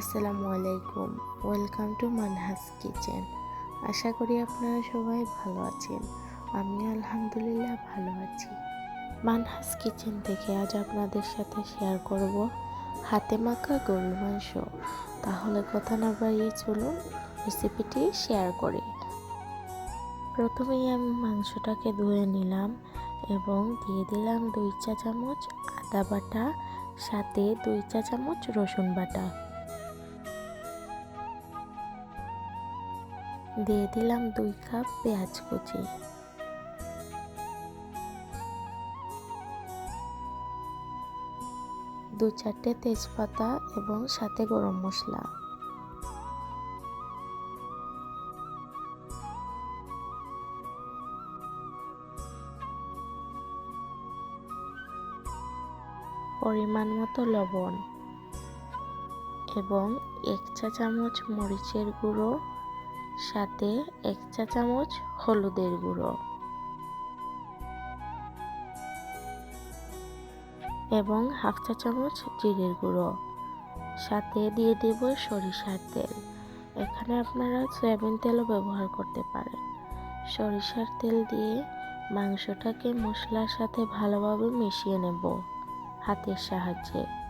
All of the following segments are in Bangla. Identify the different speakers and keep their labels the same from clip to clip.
Speaker 1: আসসালামু আলাইকুম। ওয়েলকাম টু মানহাস কিচেন আশা করি আপনারা সবাই ভালো আছেন। আমি আলহামদুলিল্লাহ ভালো আছি। মানহাস কিচেন থেকে আজ আপনাদের সাথে শেয়ার করব হাতে মাখা গরুর মাংস। তাহলে কথা না বাড়িয়ে চলুন রেসিপিটি শেয়ার করি। প্রথমেই আমি মাংসটাকে ধুয়ে নিলাম এবং দিয়ে দিলাম দুই চা চামচ আদা বাটা, সাথে দুই চা চামচ রসুন বাটা। দিয়ে দিলাম দুই কাপ পেঁয়াজ কুচি। দু চারটে তেজপাতা এবং সাথে গরম মশলা। পরিমাণ মতো লবণ এবং এক চা চামচ মরিচের গুঁড়ো সাথে এক চা চামচ হলুদের গুঁড়ো। এবং হাফ চা চামচ জিরের গুঁড়ো। সাথে দিয়ে দেব সরিষার তেল। এখানে আপনারা সয়াবিন তেলও ব্যবহার করতে পারেন। সরিষার তেল দিয়ে মাংসটাকে মশলার সাথে ভালোভাবে মিশিয়ে নেব হাতের সাহায্যে।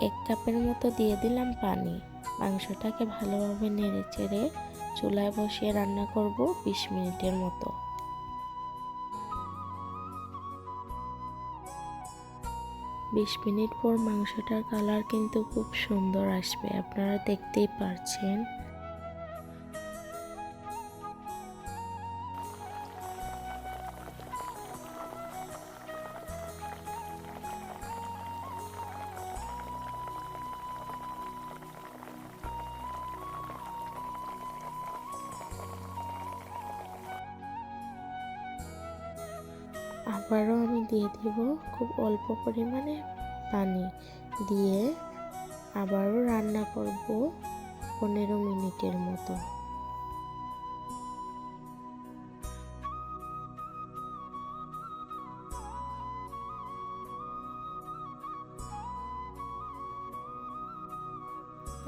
Speaker 1: এক কাপের মতো দিয়ে দিলাম পানি। মাংসটাকে ভালোভাবে নেড়ে চেড়ে চুলায় বসিয়ে রান্না করব বিশ মিনিটের মতো। বিশ মিনিট পর মাংসটার কালার কিন্তু খুব সুন্দর আসবে, আপনারা দেখতেই পারছেন। আবারও আমি দিয়ে দিব খুব অল্প পরিমাণে পানি। দিয়ে আবারও রান্না করব পনেরো মিনিটের মতো।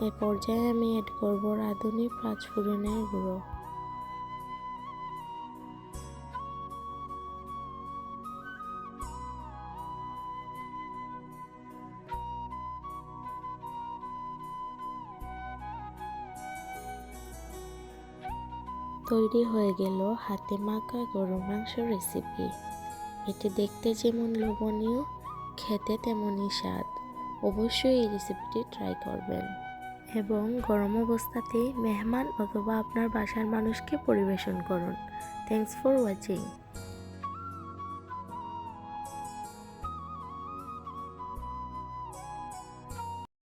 Speaker 1: এ পর্যায়ে আমি অ্যাড করব রাঁধুনি পাঁচ পাঁচফোড়নের গুঁড়ো। তৈরি হয়ে গেল হাতে মাখা গরু মাংস রেসিপি এটি দেখতে যেমন লোভনীয়, খেতে তেমনই স্বাদ। অবশ্যই এই রেসিপিটি ট্রাই করবেন। এবং গরম অবস্থাতেই মেহমান অথবা আপনার বাসার মানুষকে পরিবেশন করুন। Thanks for watching